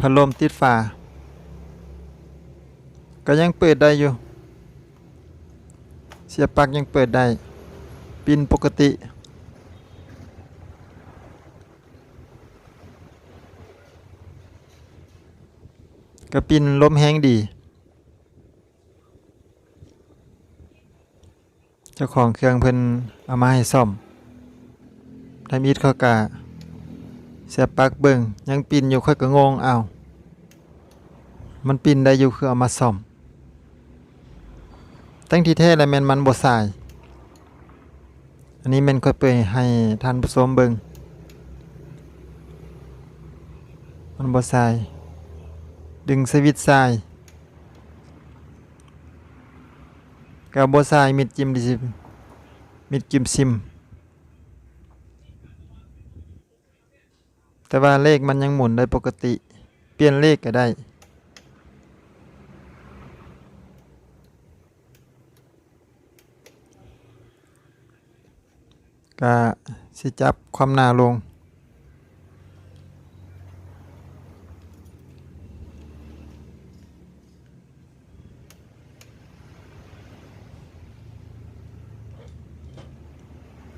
พัดลมติดฝาก็ยังเปิดได้อยู่ เสียบปลั๊กยังเปิดได้ ปินปกติ กระปินลมแห้งดี เจ้าของเครื่องเพิ่นเอามาให้ซ่อมทำอิดเขากะ เสียปักเบิงยังปินอยู่ค่อยก็งงเอามันปินได้อยู่คือเอามาซ่อมตั้งที่แท้แล้วแมนมันบสาย อันนี้แมนค่อยเปิดให้ท่านผู้ชมเบิงมันบสาย ดึงสวิตช์สายกับบสายมิดจิมดิซิมิดจิมซิม แต่ว่าเลขมันยังหมุนได้ปกติ เปลี่ยนเลขก็ได้ ก็สิจับความหนาลง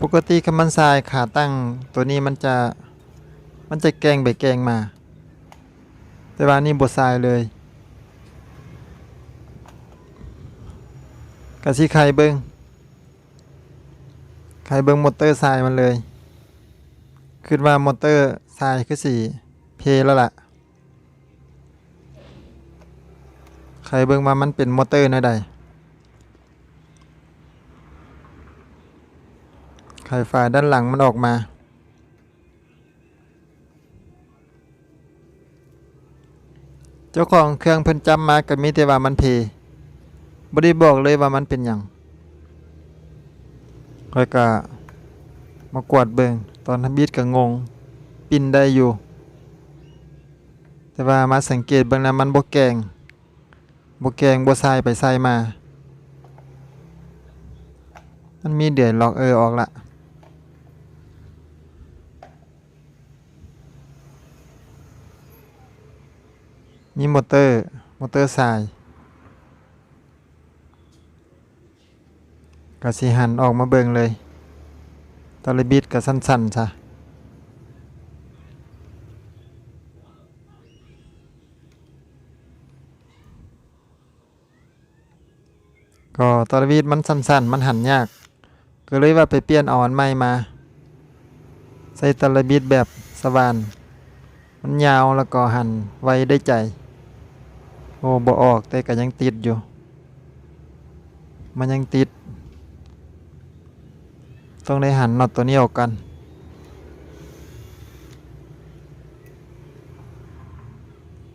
ปกติคำมันทรายขาตั้งตัวนี้มันจะ มันจะแกงไปแกงมา แต่ว่านี่บดทรายเลยกะสิไข่เบิงไข่เบิ้งมอเตอร์ทรายมันเลยคิดว่ามอเตอร์ทรายคือสี่เพแล้วล่ะไข่เบิ้งมามันเป็นมอเตอร์แนวใดไข่ฝาด้านหลังมันออกมา เจ้าของเครื่องเพิ่นจำมาก็มีแต่ว่ามันเพบ่ได้บอกเลยว่ามันเป็นหยังค่อยก็มากวาดเบิงตอนทำบิดก็งง ปินได้อยู่ แต่ว่ามาสังเกตเบิ่งแล้วมันบ่แกงบ่แกงบ่ทรายไปทรายมา มันมีเดือยล็อกเออออกละ มีมอเตอร์มอเตอร์สายกสิหันออกมาเบิงเลยตอลิบิดกะสั้นๆซะก็ตอลิบิดมันสั้นๆ มันหันยาก ก็เลยว่าไปเปลี่ยนอาอันใหม่มา ใส่ตอลิบิดแบบสว่านมันยาวแล้วก็หันไว้ได้ใจ โอ้บ่ออกแต่ก็ยังติดอยู่ มันยังติด ต้องได้หันน็อตตัวนี้ออกกัน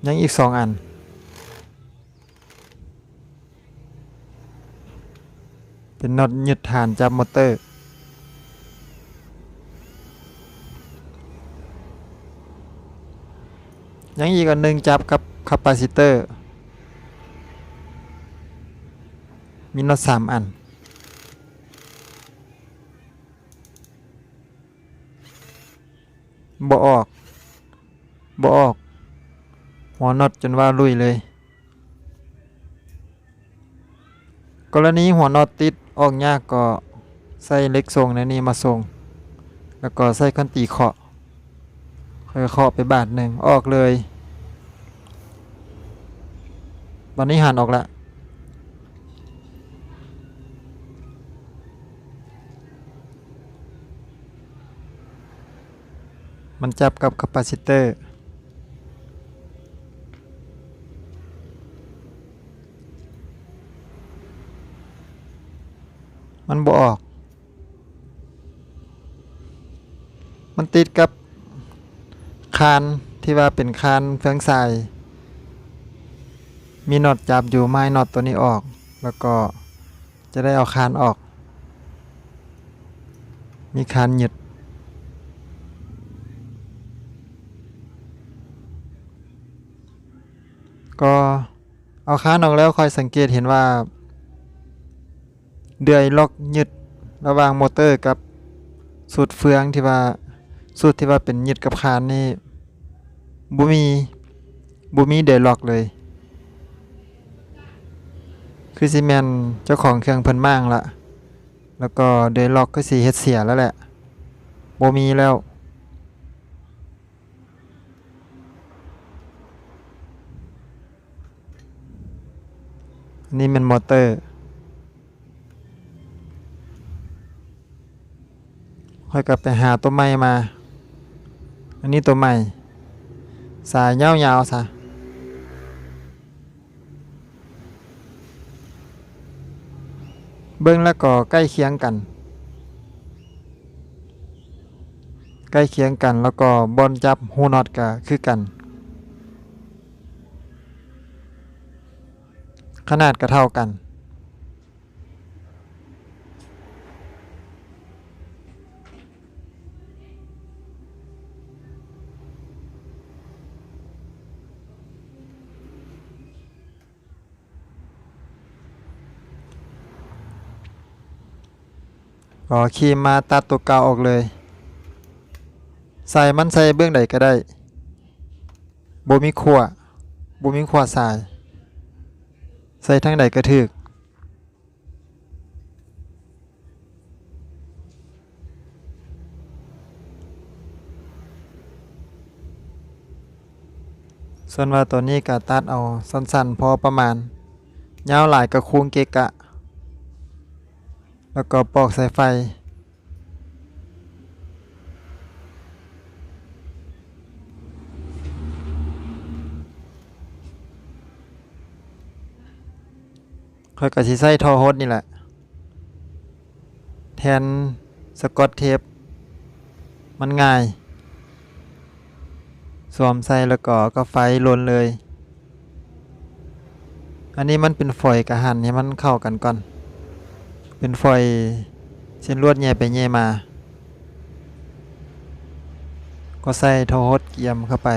ยังอีกสองอันเป็นน็อตยึดฐานจับมอเตอร์ ยังอีกอันหนึ่งจับกับคาปาซิเตอร์ มีน็อตสามอัน บ่ออก บ่ออก หัวน็อตจนว่าลุยเลย กรณีหัวน็อตติดออกยากก็ใส่เล็กทรงในนี้มาทรง แล้วก็ใส่คันตีเคาะค่อยเคาะไปบาทหนึ่งออกเลยตอนนี้หันออกแล้ว มันจับกับคาปาซิเตอร์ มันบออก มันติดกับคานที่ว่าเป็นคานเฟืองใสายมีน็อตจับอยู่ไม้น็อตตัวนี้ออก แล้วก็จะได้เอาคานออก มีคานหยึด ก็เอาคานออกแล้วคอยสังเกตเห็นว่า เดือยล็อกยึดระหว่างมอเตอร์กับสูตรเฟืองที่ว่าสูตรที่ว่าเป็นยึดกับคานนี่บ่มีบ่มีเดือยล็อกเลย คือสิแม่นเจ้าของเครื่องเพิ่นมางละแล้วก็เดือยล็อกก็สิเฮ็ดเสียแล้วแหละบ่มีแล้ว อั นนี้มันมอเตอร์ ค่อยกลับไปหาตัวใหม่มา อันนี้ตัวใหม่ สายยาวๆซะเบิ้งแล้วก็ใกล้เคียงกัน ใกล้เคียงกันแล้วก็บอลจับฮูน็อตก็คือกัน ขนาดก็เท่ากัน ก็คีมมาตัดตัวเก่าออกเลย ใส่มันใส่เบื้องใดก็ได้บ่มีขัวบ่มีขัวสาย ใส่ทั้งใดก็ถึกส่วนว่าตัวนี้ก็ตัดเอาสั้นๆ พอประมาณยาวหลายก็คูงเกะกะ แล้วก็ปอกสายไฟ ค่อยก็สิใส่ท่อโฮดนี่แหละ แทนสกอตเทป มันง่ายสวมใส่แล้วก็ก็ไฟลนเลย อันนี้มันเป็นฝอยกระหันให้มันเข้ากันก่อน เป็นฝอยเส้นลวดแย่ไปแย่มา ก็ใส่โทโฮดเกียมเข้าไป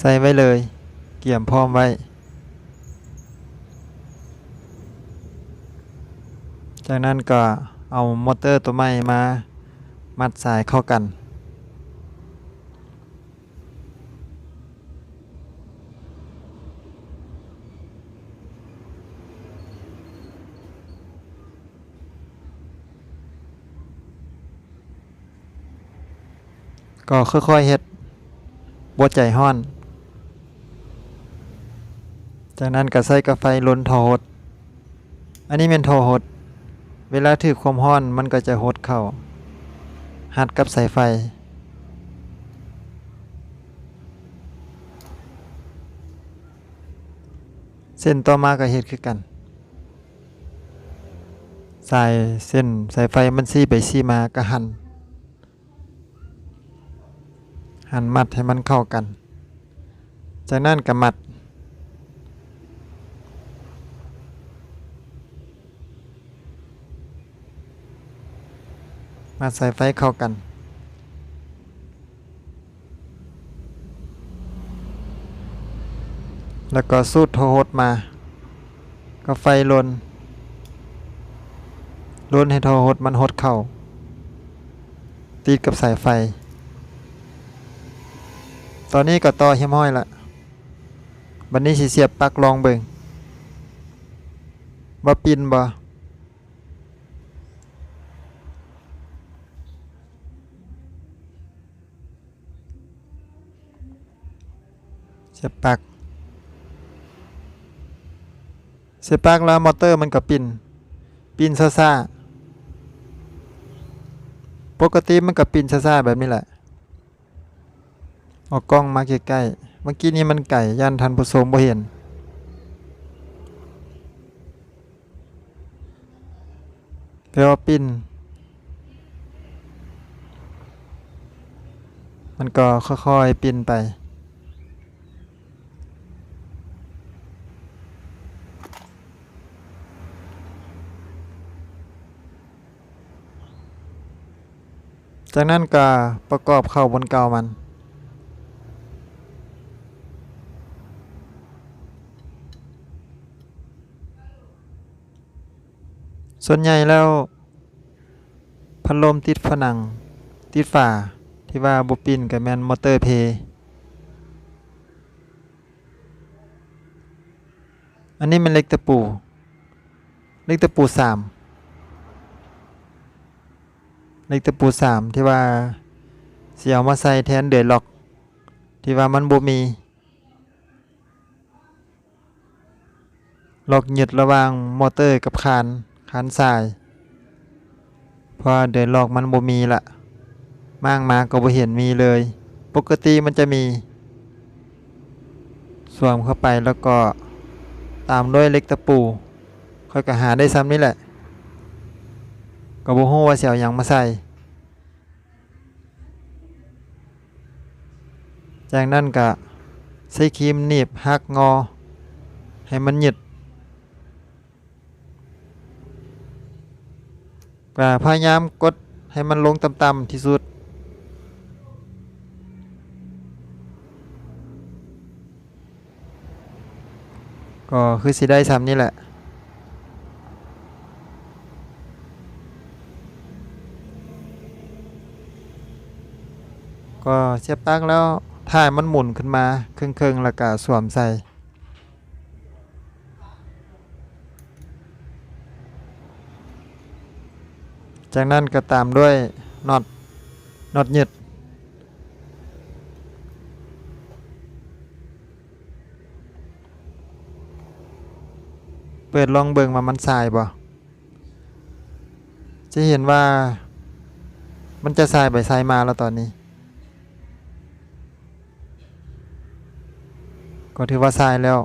ใส่ไว้เลย เกียมพร้อมไว้ จากนั้นก็เอามอเตอร์ตัวใหม่มามัดสายเข้ากัน ก็ค่อยๆเฮ็ดบดใจห้อน จากนั้นก็ใส่กาไฟลนทอหดอันนี้เป็นทอหด เวลาถือความห้อนมันก็จะหดเข้า หัดกับสายไฟ เส้นต่อมาก็เฮ็ดคือกัน สายเส้นสายไฟมันซี่ไปซี่มาก็หัน หันมัดให้มันเข้ากัน จากนั้นก็มัด มัดสายไฟเข้ากัน แล้วก็สูดโทโฮดมา ก็ไฟลนลนให้โทโฮดมันหดเข้า ติดกับสายไฟ ตอนนี้ก็ต่อเฮียมห้อยละบันนี้สิเสียบปลั๊กลองเบิงว่าปินบ่ สียบปลั๊กเสียบปลั๊กแล้วมอเตอร์มันก็ปินปินซ่าๆปกติมันก็ปินซ่าๆแบบนี้แหละเอากล้องมาใกล้ๆเมื่อกี้นี้มันไก่ย่านทันผู้ชมบ่เห็นแปลว่าปิ้นมันก็ค่อยๆปิ้นไป จากนั้นก็ประกอบเข้าบนเกามันส่วนใหญ่แล้วพัดลมติดผนัง ติดฝาที่ว่าบุปินกับแมนมอเตอร์เพย์อันนี้มันเล็กตะปู เล็กตะปูสาม เล็กตะปูสามที่ว่าเสิเอามาใส่แทนเดือยล็อกที่ว่ามันบ่มีล็อกหยึดระหว่างมอเตอร์กับคานคานสายเพราะเดือยล็อกมันบ่มีละมางมาก็บ่เห็นมีเลย ปกติมันจะมีสวมเข้าไปแล้วก็ตามด้วยเล็กตะปูค่อยก็หาได้ซ้ำนี่แหละ ก็บ่ฮู้ว่าสิเอาหยังมาใส่จากนั้นก็ใช้ครีมหนีบหักงอ ให้มันหยึดก็พยายามกดให้มันลงต่ำๆที่สุด ก็คือสิได้ซ้ำนี่แหละ ก็เสียบปลั๊กแล้วถ่ายมันหมุนขึ้นมาครึ่งๆแล้วก็สวมใส่จากนั้นก็ตามด้วยน็อตน็อตยึดเปิดลองเบิ่งว่ามันสายบ่จะเห็นว่ามันจะสายไปสายมาแล้วตอนนี้ ก็ถือว่าสายแล้ว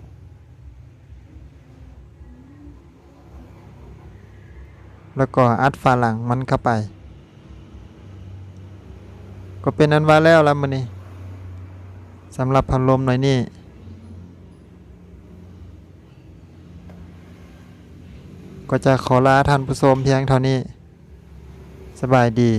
แล้วก็อัดฝาหลังมันเข้าไป ก็เป็นอันว่าแล้วแล้วมันนี่สำหรับพัดลมหน่อยนี่ก็จะขอลาท่านผู้ชมเพียงเท่านี้ สบายดี